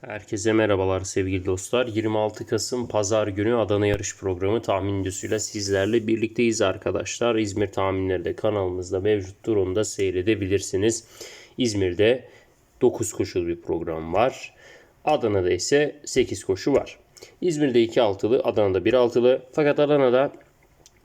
Herkese merhabalar sevgili dostlar. 26 Kasım Pazar günü Adana yarış programı tahmin videosuyla sizlerle birlikteyiz arkadaşlar. İzmir tahminleri de kanalımızda mevcuttur. Onu da seyredebilirsiniz. İzmir'de 9 koşulu bir program var. Adana'da ise 8 koşu var. İzmir'de 2 altılı, Adana'da 1 altılı. Fakat Adana'da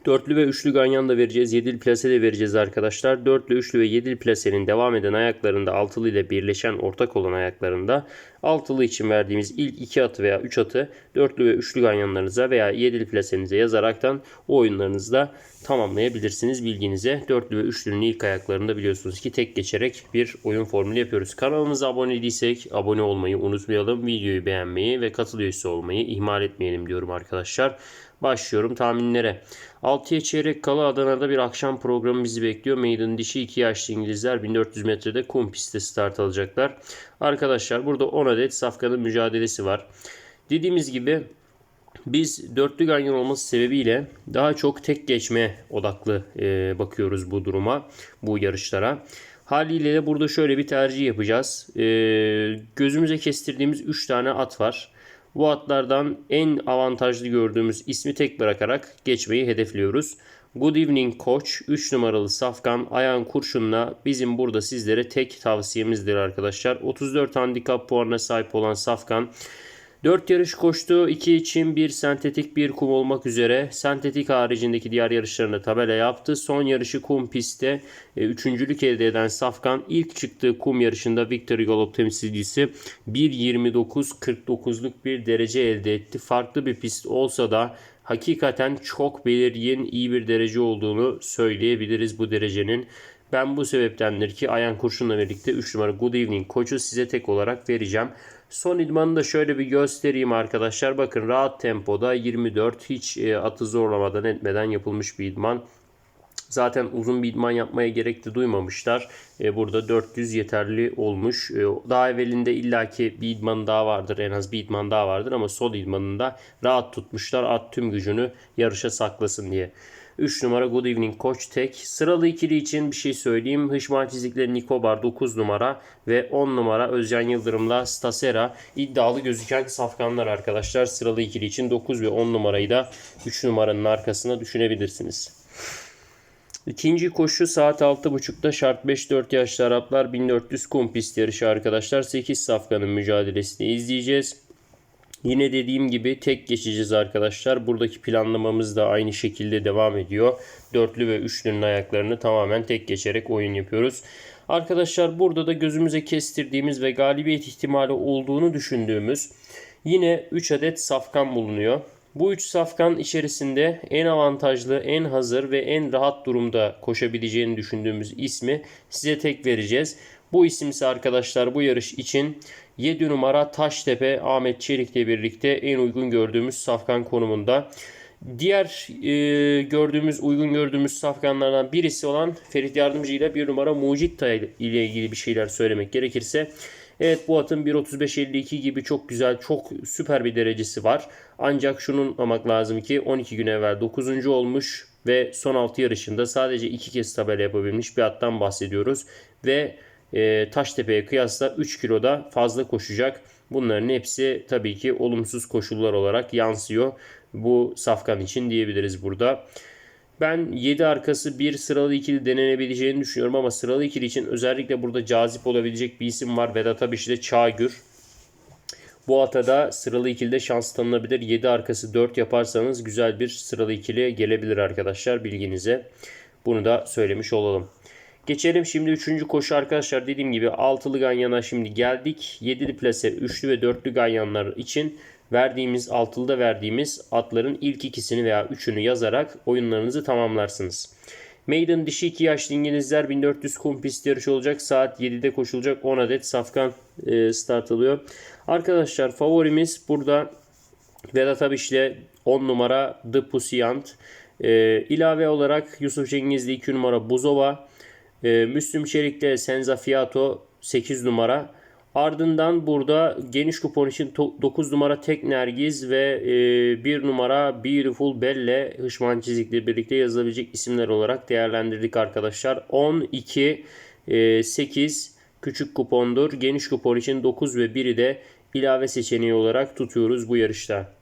Dörtlü ve üçlü ganyan da vereceğiz. Yedili plase de vereceğiz arkadaşlar. Dörtlü, üçlü ve yedili plasenin devam eden ayaklarında altılı ile birleşen ortak olan ayaklarında altılı için verdiğimiz ilk iki atı veya üç atı dörtlü ve üçlü ganyanlarınıza veya yedili plasenize yazaraktan o oyunlarınızda tamamlayabilirsiniz bilginize. Dörtlü ve üçlünün ilk ayaklarında biliyorsunuz ki tek geçerek bir oyun formülü yapıyoruz. Kanalımıza abone değilsek abone olmayı unutmayalım. Videoyu beğenmeyi ve katıl üyesi olmayı ihmal etmeyelim diyorum arkadaşlar. Başlıyorum tahminlere. 6'ya çeyrek kala Adana'da bir akşam programı bizi bekliyor. Maiden dişi 2 yaşlı İngilizler 1400 metrede kum pistte start alacaklar. Arkadaşlar burada 10 adet safkanın mücadelesi var. Dediğimiz gibi biz dörtlü ganyan olması sebebiyle daha çok tek geçme odaklı e, bakıyoruz bu duruma, bu yarışlara. Haliyle de burada şöyle bir tercih yapacağız. E, gözümüze kestirdiğimiz 3 tane at var. Bu atlardan en avantajlı gördüğümüz ismi tek bırakarak geçmeyi hedefliyoruz. Good Evening Koç 3 numaralı Safkan Ayhan Kurşun'la bizim burada sizlere tek tavsiyemizdir arkadaşlar. 34 handikap puanına sahip olan Safkan 4 yarış koştu. 2 için bir sentetik bir kum olmak üzere sentetik haricindeki diğer yarışlarında tabela yaptı. Son yarışı kum pistte e, üçüncülük elde eden Safkan ilk çıktığı kum yarışında Victory Galop temsilcisi 1.29.49'luk bir derece elde etti. Farklı bir pist olsa da hakikaten çok belirgin iyi bir derece olduğunu söyleyebiliriz bu derecenin. Ben bu sebeptendir ki Ayan Kurşun'la birlikte 3 numara Good Evening koçu size tek olarak vereceğim. Son idmanı da şöyle bir göstereyim arkadaşlar. Bakın rahat tempoda 24 hiç e, atı zorlamadan etmeden yapılmış bir idman. Zaten uzun bir idman yapmaya gerek de duymamışlar. E, burada 400 yeterli olmuş. E, daha evvelinde illaki bir idman daha vardır. En az bir idman daha vardır ama son idmanında rahat tutmuşlar. At tüm gücünü yarışa saklasın diye. 3 numara Good Evening Koç tek. Sıralı ikili için bir şey söyleyeyim. Hışman çizikleri Nikobar 9 numara ve 10 numara Özcan Yıldırım'la Stasera iddialı gözüken safkanlar arkadaşlar. Sıralı ikili için 9 ve 10 numarayı da 3 numaranın arkasına düşünebilirsiniz. İkinci koşu saat 6.30'da şart 5-4 yaşlı Araplar 1400 kum pist yarışı arkadaşlar. 8 safkanın mücadelesini izleyeceğiz. Yine dediğim gibi tek geçeceğiz arkadaşlar. Buradaki planlamamız da aynı şekilde devam ediyor. Dörtlü ve üçlünün ayaklarını tamamen tek geçerek oyun yapıyoruz. Arkadaşlar burada da gözümüze kestirdiğimiz ve galibiyet ihtimali olduğunu düşündüğümüz yine 3 adet safkan bulunuyor. Bu 3 safkan içerisinde en avantajlı, en hazır ve en rahat durumda koşabileceğini düşündüğümüz ismi size tek vereceğiz. Bu isim ise arkadaşlar bu yarış için 7 numara Taştepe Ahmet Çelik'le birlikte en uygun gördüğümüz safkan konumunda. Diğer e, gördüğümüz uygun gördüğümüz safkanlardan birisi olan Ferit Yardımcı ile bir numara Mucitta ile ilgili bir şeyler söylemek gerekirse Evet bu atın 1.35-52 gibi çok güzel, çok süper bir derecesi var. Ancak şunu unutmamak lazım ki 12 gün evvel 9. olmuş ve son 6 yarışında sadece 2 kez tabela yapabilmiş bir attan bahsediyoruz. Ve e, Taştepe'ye kıyasla 3 kiloda fazla koşacak. Bunların hepsi tabii ki olumsuz koşullar olarak yansıyor. Bu safkan için diyebiliriz burada. Ben 7 arkası bir sıralı ikili denenebileceğini düşünüyorum ama sıralı ikili için özellikle burada cazip olabilecek bir isim var. Vedat Abiş'te Çağgür. Bu atada sıralı ikilide şans tanınabilir. 7 arkası 4 yaparsanız güzel bir sıralı ikili gelebilir arkadaşlar bilginize. Bunu da söylemiş olalım. Geçelim şimdi 3. koşu arkadaşlar. Dediğim gibi altılı ganyana şimdi geldik. 7'li plase, 3'lü ve 4'lü ganyanlar için verdiğimiz altılıda verdiğimiz atların ilk ikisini veya üçünü yazarak oyunlarınızı tamamlarsınız. Maiden dişi 2 yaşlı İngilizler 1400 kum pist yarışı olacak. Saat 7'de koşulacak 10 adet safkan e, start alıyor. Arkadaşlar favorimiz burada Vedat Abiş'le 10 numara The Pussyant. E, ilave olarak Yusuf Cengizli 2 numara Buzova. E, Müslüm Çelik'te Senza Fiato 8 numara. Ardından burada geniş kupon için 9 numara Tek Nergiz ve 1 e, numara Beautiful Belle hışman çizikle birlikte yazılabilecek isimler olarak değerlendirdik arkadaşlar. 10, 2, 8 küçük kupondur. Geniş kupon için 9 ve 1'i de ilave seçeneği olarak tutuyoruz bu yarışta.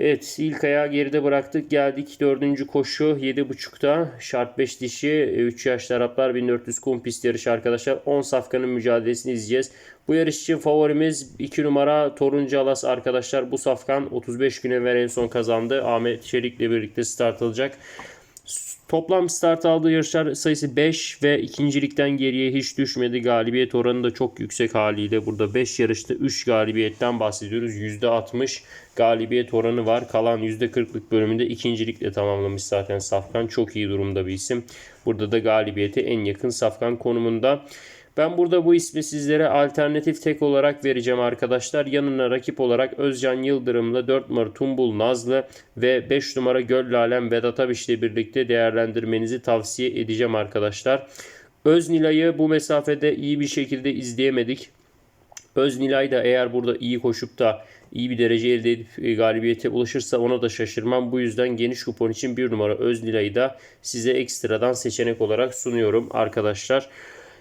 Evet ilk ayağı geride bıraktık. Geldik dördüncü koşu 7.5'ta. Şart 5 dişi 3 yaşlı Araplar 1400 kum pist yarışı arkadaşlar. 10 safkanın mücadelesini izleyeceğiz. Bu yarış için favorimiz 2 numara Toruncu Alas arkadaşlar. Bu safkan 35 gün evvel en son kazandı. Ahmet Çelik'le birlikte start alacak. Toplam start aldığı yarışlar sayısı 5 ve ikincilikten geriye hiç düşmedi. Galibiyet oranı da çok yüksek haliyle. Burada 5 yarışta 3 galibiyetten bahsediyoruz. %60 galibiyet oranı var. Kalan %40'lık bölümünde ikincilikle tamamlamış zaten Safkan. Çok iyi durumda bir isim. Burada da galibiyete en yakın Safkan konumunda. Ben burada bu ismi sizlere alternatif tek olarak vereceğim arkadaşlar. Yanına rakip olarak Özcan Yıldırım'la 4 numara Tumbul Nazlı ve 5 numara Göl Lalem Vedat Abiş ile birlikte değerlendirmenizi tavsiye edeceğim arkadaşlar. Öznilay'ı bu mesafede iyi bir şekilde izleyemedik. Öznilay da eğer burada iyi koşup da iyi bir derece elde edip e, galibiyete ulaşırsa ona da şaşırmam. Bu yüzden geniş kupon için bir numara Öznilay'ı da size ekstradan seçenek olarak sunuyorum arkadaşlar.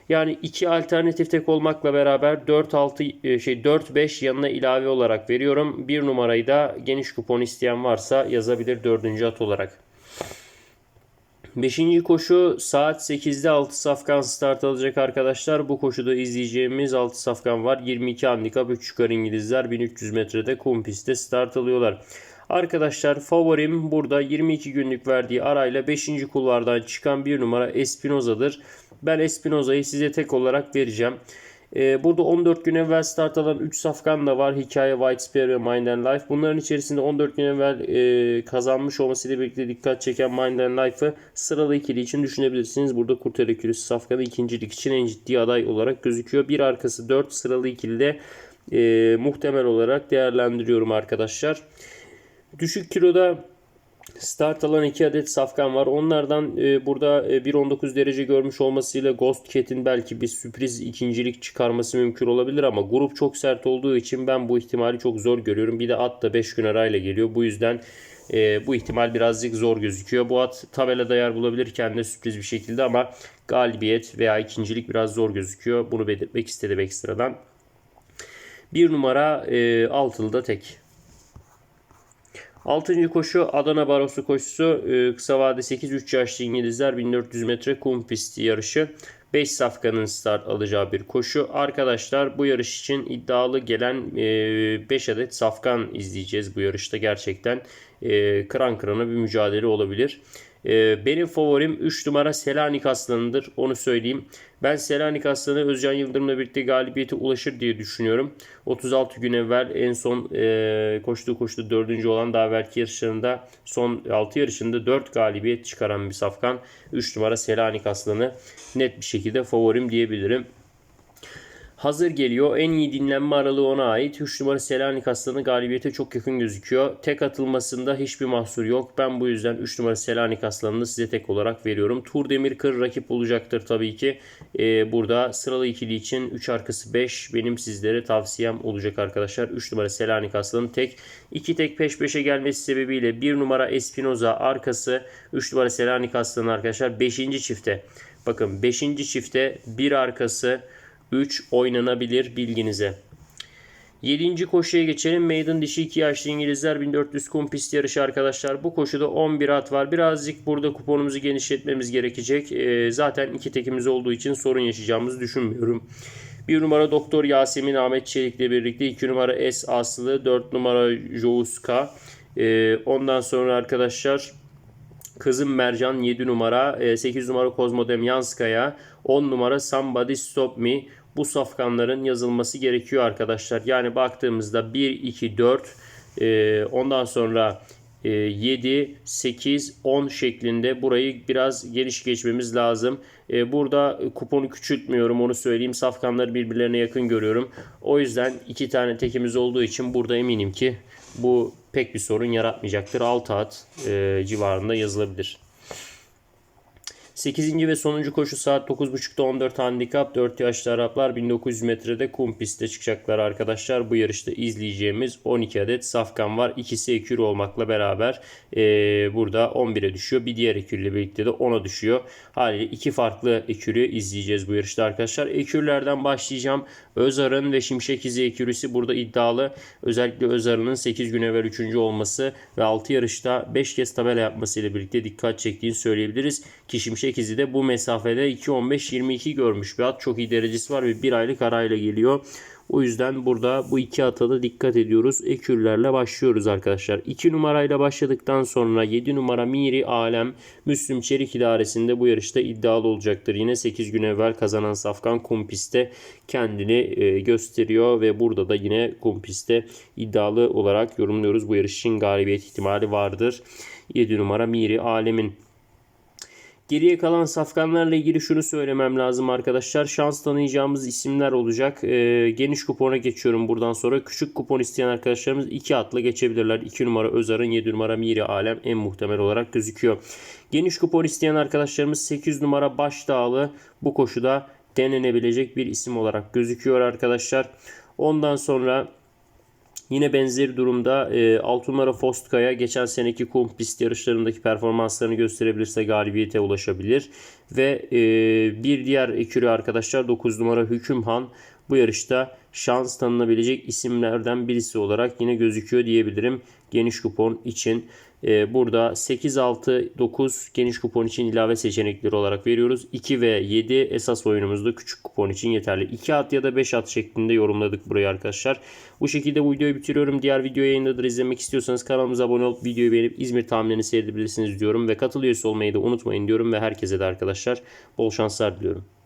Yani iki alternatif tek olmakla beraber 4 6 e, şey 4 5 yanına ilave olarak veriyorum. Bir numarayı da geniş kupon isteyen varsa yazabilir dördüncü at olarak. Beşinci koşu saat 8'de 6 safkan start alacak arkadaşlar. Bu koşuda izleyeceğimiz 6 safkan var. 22 handikap 3 yukarı İngilizler 1300 metrede kum pistte start alıyorlar. Arkadaşlar favorim burada 22 günlük verdiği arayla 5. kulvardan çıkan bir numara Espinoza'dır. Ben Espinoza'yı size tek olarak vereceğim. Ee, burada 14 gün evvel start alan 3 safkan da var. Hikaye, White Spear ve Mind and Life. Bunların içerisinde 14 gün evvel e, kazanmış olmasıyla birlikte dikkat çeken Mind and Life'ı sıralı ikili için düşünebilirsiniz. Burada Kurt Erekülüsü safkanı ikincilik için en ciddi aday olarak gözüküyor. Bir arkası 4 sıralı ikili de e, muhtemel olarak değerlendiriyorum arkadaşlar. Düşük kiloda Start alan 2 adet safkan var. Onlardan e, burada e, 1.19 derece görmüş olmasıyla Ghost Cat'in belki bir sürpriz ikincilik çıkarması mümkün olabilir ama grup çok sert olduğu için ben bu ihtimali çok zor görüyorum. Bir de at da 5 gün arayla geliyor. Bu yüzden e, bu ihtimal birazcık zor gözüküyor. Bu at tabelada yer bulabilir kendine sürpriz bir şekilde ama galibiyet veya ikincilik biraz zor gözüküyor. Bunu belirtmek istedim ekstradan. Bir numara e, altılıda tek. Altıncı koşu Adana Barosu koşusu. Ee, kısa vade 8-3 yaşlı İngilizler 1400 metre kum pisti yarışı. 5 safkanın start alacağı bir koşu. Arkadaşlar bu yarış için iddialı gelen 5 e, adet safkan izleyeceğiz bu yarışta. Gerçekten e, kıran kırana bir mücadele olabilir. Ee, benim favorim 3 numara Selanik Aslanı'dır. Onu söyleyeyim. Ben Selanik Aslanı Özcan Yıldırım'la birlikte galibiyete ulaşır diye düşünüyorum. 36 gün evvel en son e, koştuğu koştu 4. olan daha belki yarışlarında son 6 yarışında 4 galibiyet çıkaran bir safkan. 3 numara Selanik Aslanı net bir şekilde favorim diyebilirim hazır geliyor. En iyi dinlenme aralığı ona ait. 3 numara Selanik Aslanı galibiyete çok yakın gözüküyor. Tek atılmasında hiçbir mahsur yok. Ben bu yüzden 3 numara Selanik Aslanı'nı size tek olarak veriyorum. Tur Demir Kır rakip olacaktır tabii ki. Ee, burada sıralı ikili için 3 arkası 5 benim sizlere tavsiyem olacak arkadaşlar. 3 numara Selanik Aslanı tek. 2 tek peş peşe gelmesi sebebiyle 1 numara Espinoza arkası 3 numara Selanik Aslanı arkadaşlar 5. çifte. Bakın 5. çifte bir arkası 3 oynanabilir bilginize. 7. koşuya geçelim. Maiden dişi 2 yaşlı İngilizler 1400 kum pist yarışı arkadaşlar. Bu koşuda 11 at var. Birazcık burada kuponumuzu genişletmemiz gerekecek. Ee, zaten iki tekimiz olduğu için sorun yaşayacağımızı düşünmüyorum. 1 numara Doktor Yasemin Ahmet Çelik ile birlikte 2 numara S Aslı 4 numara Jouska. Ee, ondan sonra arkadaşlar Kızım Mercan 7 numara, 8 numara Kozmodem Yanskaya, 10 numara Somebody Stop Me, bu safkanların yazılması gerekiyor arkadaşlar. Yani baktığımızda 1, 2, 4 ondan sonra 7, 8, 10 şeklinde burayı biraz geniş geçmemiz lazım. E, burada kuponu küçültmüyorum onu söyleyeyim. Safkanları birbirlerine yakın görüyorum. O yüzden iki tane tekimiz olduğu için burada eminim ki bu pek bir sorun yaratmayacaktır. 6 at e, civarında yazılabilir. 8. ve sonuncu koşu saat 9.30'da 14 handikap 4 yaşlı Araplar 1900 metrede kum pistte çıkacaklar arkadaşlar. Bu yarışta izleyeceğimiz 12 adet safkan var. İkisi ekür olmakla beraber e, burada 11'e düşüyor. Bir diğer ekürle birlikte de 10'a düşüyor. Haliyle iki farklı ekürü izleyeceğiz bu yarışta arkadaşlar. Ekürlerden başlayacağım. Özar'ın ve Şimşek İzi ekürüsü burada iddialı. Özellikle Özar'ın 8 gün evvel 3. olması ve 6 yarışta 5 kez tabela yapmasıyla birlikte dikkat çektiğini söyleyebiliriz. Ki Şimşek İzi de bu mesafede 2.15-22 görmüş bir at. Çok iyi derecesi var ve bir aylık arayla geliyor. O yüzden burada bu iki ata da dikkat ediyoruz. Ekürlerle başlıyoruz arkadaşlar. 2 numarayla başladıktan sonra 7 numara Miri Alem Müslüm Çelik idaresinde bu yarışta iddialı olacaktır. Yine 8 gün evvel kazanan Safkan Kumpis'te kendini e, gösteriyor ve burada da yine Kumpis'te iddialı olarak yorumluyoruz. Bu yarış için galibiyet ihtimali vardır. 7 numara Miri Alem'in Geriye kalan safkanlarla ilgili şunu söylemem lazım arkadaşlar. Şans tanıyacağımız isimler olacak. Ee, geniş kupona geçiyorum buradan sonra. Küçük kupon isteyen arkadaşlarımız 2 atla geçebilirler. 2 numara Özar'ın 7 numara Miri Alem en muhtemel olarak gözüküyor. Geniş kupon isteyen arkadaşlarımız 8 numara Başdağlı bu koşuda denenebilecek bir isim olarak gözüküyor arkadaşlar. Ondan sonra Yine benzer durumda e, 6 numara Fostkaya geçen seneki kum pist yarışlarındaki performanslarını gösterebilirse galibiyete ulaşabilir. Ve e, bir diğer ekürü arkadaşlar 9 numara Hükümhan bu yarışta şans tanınabilecek isimlerden birisi olarak yine gözüküyor diyebilirim geniş kupon için. Ee, burada 8, 6, 9 geniş kupon için ilave seçenekleri olarak veriyoruz. 2 ve 7 esas oyunumuzda küçük kupon için yeterli. 2 at ya da 5 at şeklinde yorumladık burayı arkadaşlar. Bu şekilde bu videoyu bitiriyorum. Diğer video yayındadır izlemek istiyorsanız kanalımıza abone olup videoyu beğenip İzmir tahminlerini seyredebilirsiniz diyorum. Ve katıl üyesi olmayı da unutmayın diyorum. Ve herkese de arkadaşlar bol şanslar diliyorum.